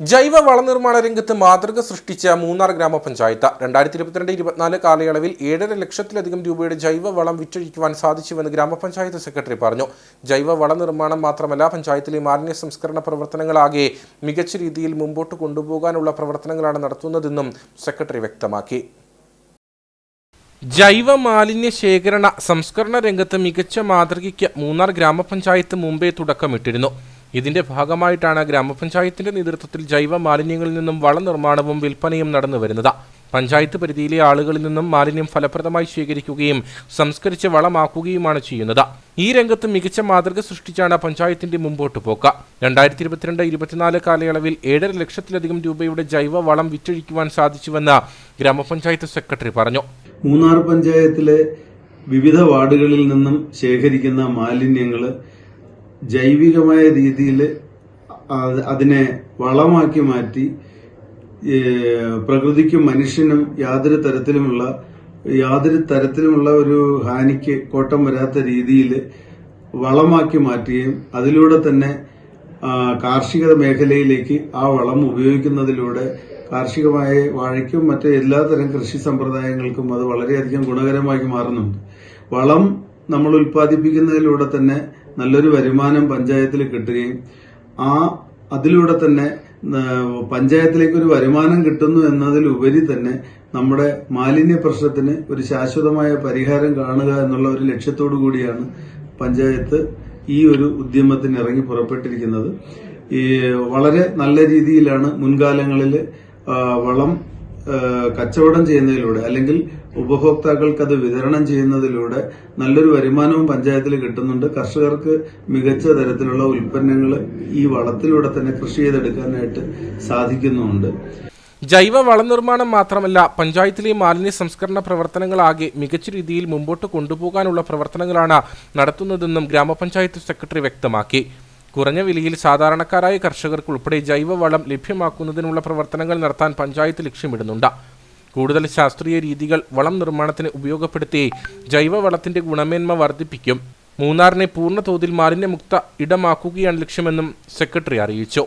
ജൈവ വളനിർമ്മാണ രംഗത്ത് മാതൃക സൃഷ്ടിച്ച മൂന്നാർ ഗ്രാമപഞ്ചായത്ത്. രണ്ടായിരത്തി ഇരുപത്തിരണ്ട് ഇരുപത്തിനാല് കാലയളവിൽ ഏഴര ലക്ഷത്തിലധികം രൂപയുടെ ജൈവ വളം വിറ്റഴിക്കുവാൻ സാധിച്ചുവെന്ന് ഗ്രാമപഞ്ചായത്ത് സെക്രട്ടറി പറഞ്ഞു. ജൈവ വള നിർമ്മാണം മാത്രമല്ല പഞ്ചായത്തിലെ മാലിന്യ സംസ്കരണ പ്രവർത്തനങ്ങളാകെ മികച്ച രീതിയിൽ മുമ്പോട്ട് കൊണ്ടുപോകാനുള്ള പ്രവർത്തനങ്ങളാണ് നടത്തുന്നതെന്നും സെക്രട്ടറി വ്യക്തമാക്കി. ജൈവ മാലിന്യ ശേഖരണ സംസ്കരണ രംഗത്ത് മികച്ച മാതൃകയ്ക്ക് മൂന്നാർ ഗ്രാമപഞ്ചായത്ത് മുമ്പേ തുടക്കമിട്ടിരുന്നു. ഇതിന്റെ ഭാഗമായിട്ടാണ് ഗ്രാമപഞ്ചായത്തിന്റെ നേതൃത്വത്തിൽ ജൈവ മാലിന്യങ്ങളിൽ നിന്നും വള നിർമ്മാണവും വിൽപ്പനയും നടന്നു വരുന്നത്. പഞ്ചായത്ത് പരിധിയിലെ ആളുകളിൽ നിന്നും മാലിന്യം ഫലപ്രദമായി ശേഖരിക്കുകയും സംസ്കരിച്ച് വളമാക്കുകയുമാണ് ചെയ്യുന്നത്. ഈ രംഗത്ത് മികച്ച മാതൃക സൃഷ്ടിച്ചാണ് പഞ്ചായത്തിന്റെ മുമ്പോട്ട് പോക്ക്. രണ്ടായിരത്തി ഇരുപത്തിരണ്ട് ഇരുപത്തിനാല് കാലയളവിൽ ഏഴര ലക്ഷത്തിലധികം രൂപയുടെ ജൈവ വളം വിറ്റഴിക്കുവാൻ സാധിച്ചുവെന്ന് ഗ്രാമപഞ്ചായത്ത് സെക്രട്ടറി പറഞ്ഞു. മൂന്നാർ പഞ്ചായത്തിലെ വിവിധ വാർഡുകളിൽ നിന്നും ശേഖരിക്കുന്ന മാലിന്യങ്ങൾ ജൈവികമായ രീതിയിൽ അതിനെ വളമാക്കി മാറ്റി പ്രകൃതിക്കും മനുഷ്യനും യാതൊരു തരത്തിലുമുള്ള യാതൊരു തരത്തിലുമുള്ള ഒരു ഹാനിക്ക് കോട്ടം വരാത്ത രീതിയിൽ വളമാക്കി മാറ്റുകയും അതിലൂടെ തന്നെ കാർഷിക മേഖലയിലേക്ക് ആ വളം ഉപയോഗിക്കുന്നതിലൂടെ കാർഷികമായ വാഴയ്ക്കും മറ്റ് എല്ലാതരം കൃഷി സമ്പ്രദായങ്ങൾക്കും അത് വളരെയധികം ഗുണകരമായി മാറുന്നുണ്ട്. വളം നമ്മൾ ഉൽപ്പാദിപ്പിക്കുന്നതിലൂടെ തന്നെ നല്ലൊരു വരുമാനം പഞ്ചായത്തിൽ കിട്ടുകയും ആ അതിലൂടെ തന്നെ പഞ്ചായത്തിലേക്ക് ഒരു വരുമാനം കിട്ടുന്നു എന്നതിലുപരി തന്നെ നമ്മുടെ മാലിന്യ പ്രശ്നത്തിന് ഒരു ശാശ്വതമായ പരിഹാരം കാണുക എന്നുള്ള ഒരു ലക്ഷ്യത്തോടു കൂടിയാണ് പഞ്ചായത്ത് ഈ ഒരു ഉദ്യമത്തിന് ഇറങ്ങി പുറപ്പെട്ടിരിക്കുന്നത്. ഈ വളരെ നല്ല രീതിയിലാണ് മുൻകാലങ്ങളിൽ വളം കച്ചവടം ചെയ്യുന്നതിലൂടെ അല്ലെങ്കിൽ ഉപഭോക്താക്കൾക്ക് അത് വിതരണം ചെയ്യുന്നതിലൂടെ നല്ലൊരു വരുമാനവും പഞ്ചായത്തിൽ കിട്ടുന്നുണ്ട്. കർഷകർക്ക് മികച്ച തരത്തിലുള്ള ഉൽപ്പന്നങ്ങൾ ഈ വളത്തിലൂടെ തന്നെ കൃഷി ചെയ്തെടുക്കാനായിട്ട് സാധിക്കുന്നുണ്ട് ജൈവ വള നിർമ്മാണം മാത്രമല്ല പഞ്ചായത്തിലെ മാലിന്യ സംസ്കരണ പ്രവർത്തനങ്ങളാകെ മികച്ച രീതിയിൽ മുമ്പോട്ട് കൊണ്ടുപോകാനുള്ള പ്രവർത്തനങ്ങളാണ് നടത്തുന്നതെന്നും ഗ്രാമപഞ്ചായത്ത് സെക്രട്ടറി വ്യക്തമാക്കി. കുറഞ്ഞ വിലയിൽ സാധാരണക്കാരായ കർഷകർക്ക് ഉൾപ്പെടെ ജൈവവളം ലഭ്യമാക്കുന്നതിനുള്ള പ്രവർത്തനങ്ങൾ നടത്താൻ പഞ്ചായത്ത് ലക്ഷ്യമിടുന്നുണ്ട്. കൂടുതൽ ശാസ്ത്രീയ രീതികൾ വളം നിർമ്മാണത്തിന് ഉപയോഗപ്പെടുത്തി ജൈവവളത്തിന്റെ ഗുണമേന്മ വർദ്ധിപ്പിക്കും. മൂന്നാറിനെ പൂർണ തോതിൽ മാലിന്യമുക്ത ഇടമാക്കുകയാണ് ലക്ഷ്യമെന്നും സെക്രട്ടറി അറിയിച്ചു.